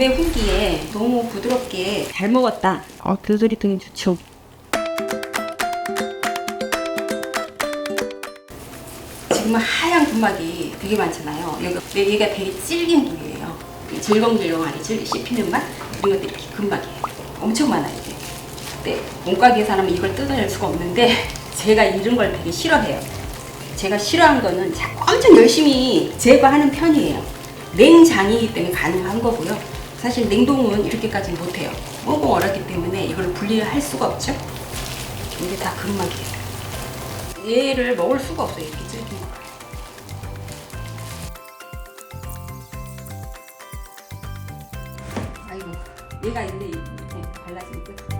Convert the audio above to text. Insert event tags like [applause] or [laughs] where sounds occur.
구매 후기에 너무 부드럽게 잘 먹었다. 어, 그 소리 듣기 좋죠. 지금은 하얀 군막이 되게 많잖아요. 여기 얘가 되게 질긴 독이에요. 질겅질겅하니 질 씹히는 맛 이런 것들이 이렇게 금막이에요. 엄청 많아요 이게. 네, 몸가게 사람은 이걸 뜯어낼 수가 없는데 [laughs] 제가 이런 걸 되게 싫어해요. 제가 싫어한 거는 자- 엄청 열심히 제거하는 편이에요. 냉장이기 때문에 가능한 거고요. 사실 냉동은 이렇게까지 못해요. 꽁꽁 얼었기 때문에 이걸 분리할 수가 없죠. 이게 다 금막이에요. 얘를 먹을 수가 없어요. 이렇게 질긴 거. 아이고, 얘가 있네. 이렇게 발라지니까.